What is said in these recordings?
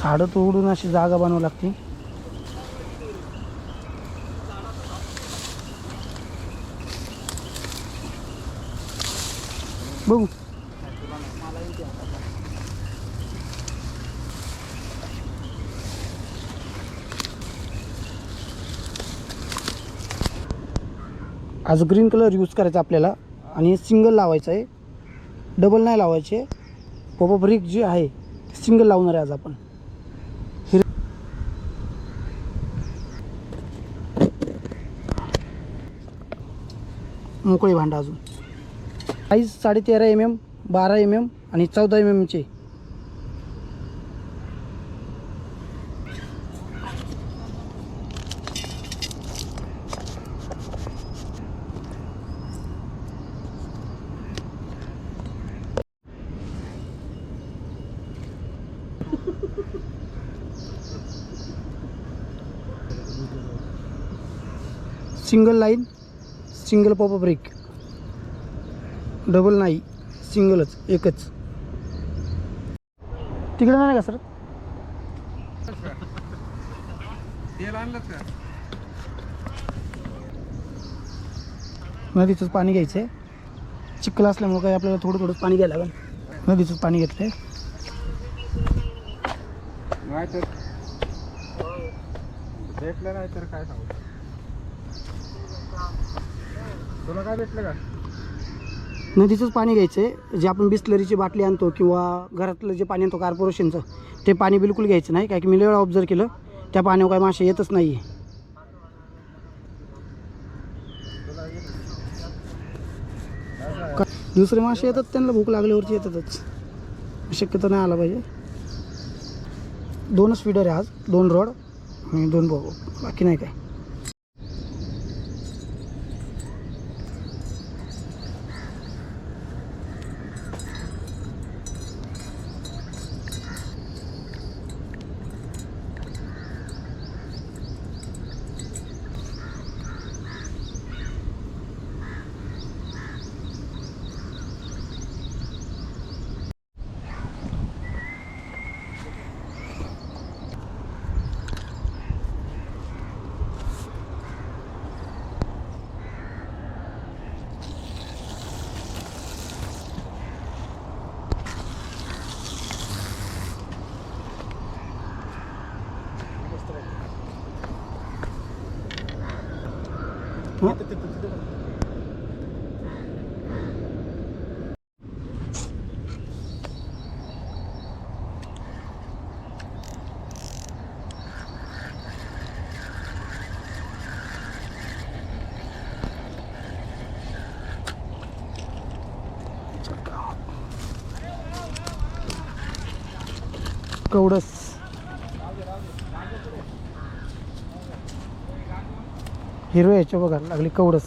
झाडं तोडून अशी जागा बनवावी लागते. बघू. आज ग्रीन कलर यूज करायचा आपल्याला आणि सिंगल लावायचं आहे. डबल नाही लावायचे. पोपा ब्रिक जे आहे सिंगल लावणार आहे आज आपण. मोकळी भांडं अजून. साईज साडे तेरा एम एम बारा एम एम आणि चौदा M एमचे single line single pop break double नाही सिंगलच एकच. तिकडे नाही का सर नदीचंच पाणी घ्यायचं आहे चिखल असल्यामुळं काही आपल्याला थोडं थोडं पाणी घ्यायला लागेल. नदीचंच पाणी घेतलं आहे नाही तर काय सांगू? तुला काय भेटलं का? नदीचंच पाणी घ्यायचं आहे जे आपण बिस्लरीची बाटली आणतो किंवा घरातलं जे पाणी आणतो कार्पोरेशनचं ते पाणी बिलकुल घ्यायचं नाही. काय की मी लय वेळा ऑब्झर्व केलं त्या पाण्यावर काय मासे येतच नाही आहे दुसरे मासे येतात त्यांना भूक लागल्यावरती येतातच. शक्यतो नाही आला पाहिजे. दोनच फीडर आहे आज दोन रॉड आणि दोन बो बाकी नाही काय. हं? कवडस हिरवे याच्या बघा लागली कवडस.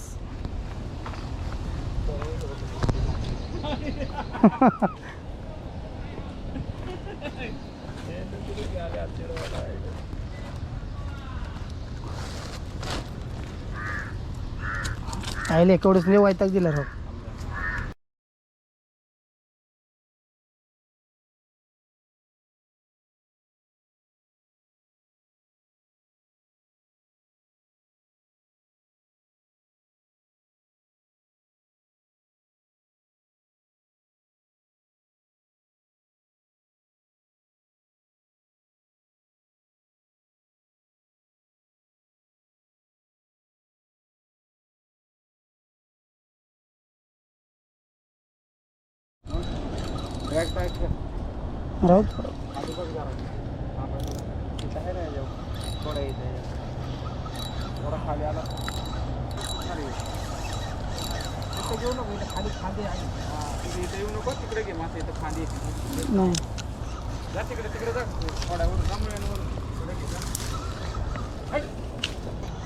आयले कवडस लिवायताक दिला राव. जा. नाही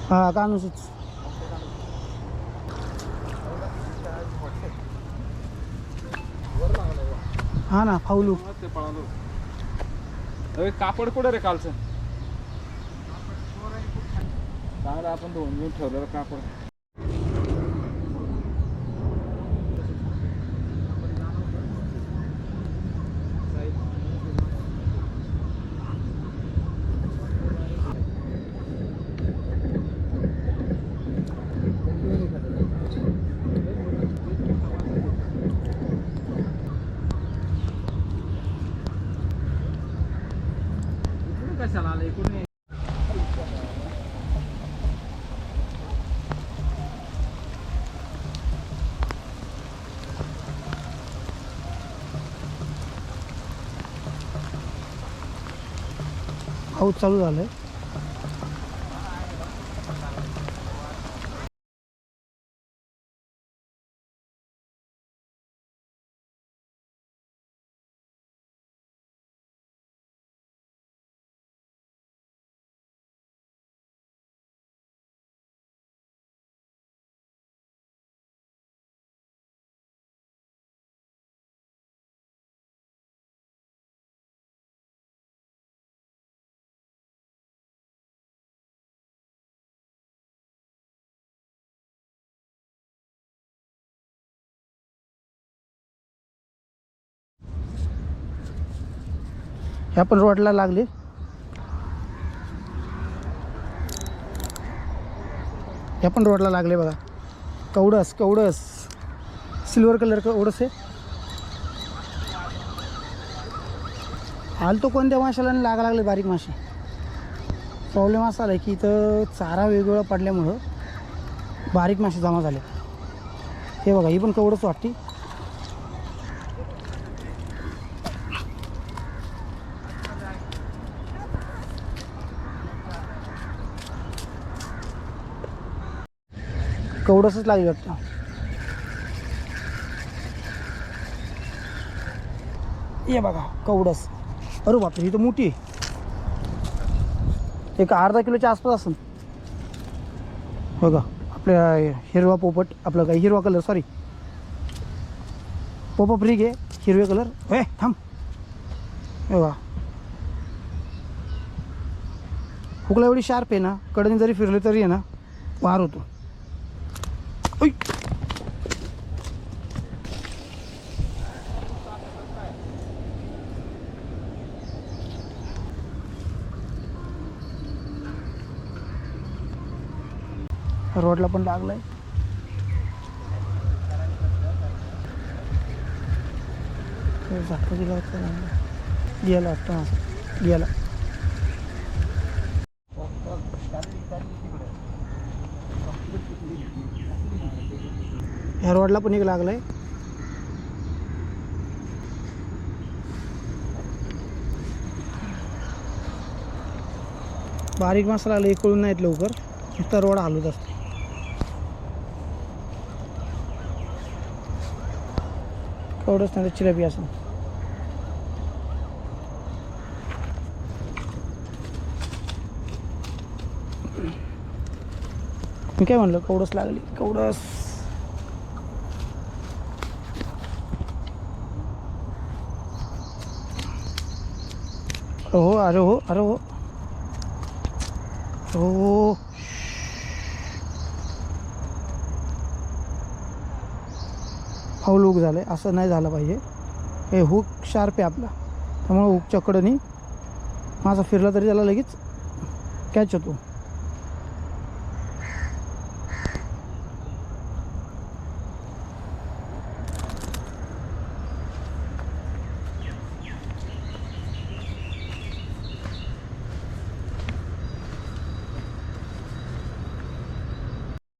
हा कानूसच वर लागलाय बा. हा ना फाऊलू म्हणूनच ते पळालो. अरे कापड कुठं रे कालचं? चांगलं आपण धुवून घेऊन ठेवलेलं कापड. कशाला आलं इकडून पाऊस चालू झालं आहे ह्या पण रोडला लागले. ह्या पण रोडला लागले बघा. कवडस कवडस. सिल्वर कलर कवडस आहे हाल तो कोणत्या माशाला लागा लागले बारीक मासे? प्रॉब्लेम असा आला की इथं चारा वेगवेगळा पडल्यामुळं बारीक मासे जमा झाले. हे बघा ही पण कवडच वाटते. एवढंच लागली वाटतं. ये बघा कवडस. अरे बापरे ही तर मोठी आहे. एक अर्धा किलोच्या आसपास असेल. बघा आपल्या हिरवा पोपट आपलं काय हिरवा कलर सॉरी पोपट फ्री घे हिरवे कलर हे थांब. बघा. हुकला एवढी शार्प आहे ना कडेने जरी फिरले तरी आहे ना वार होतो. ऐ रोडला पण लागलाय. ते झटका दिला होता. गेला वाटतं माझं गेला. ह्या रोडला पण एक लागलाय. बारीक मासा लागला एक कळून नाहीत लवकर. नुसता रोड हलवत असते एवढंच नाही तर असं मी काय म्हणलं कवडस लागली कवडस हो अरे हो अरे हो. हो. फाऊल हुक झालं आहे असं नाही झालं पाहिजे. हे हुक शार्प आहे आपला. त्यामुळे हुकच्या कडनी माझा फिरला तरी त्याला लगेच कॅच होतो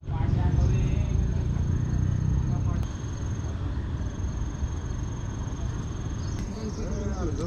बाहेर जायचं ते उचलतंय ना मासा लागते. एवढी टाईप बरं आहे का?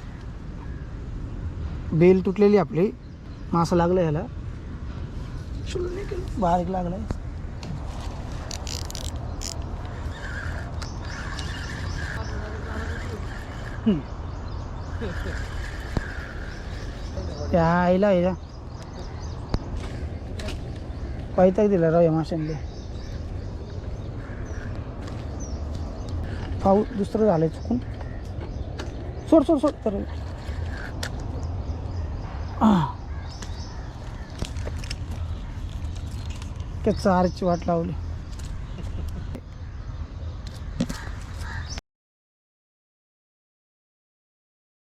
बेल तुटलेली आपली. मासा लागलं ह्याला. बारीक लागलाय. त्या आईला या पायताक दिला राव या माशांनी. पाऊ दुसरं झालंय चुकून. सोड सोड सोड तर त्या चारची वाट लावली.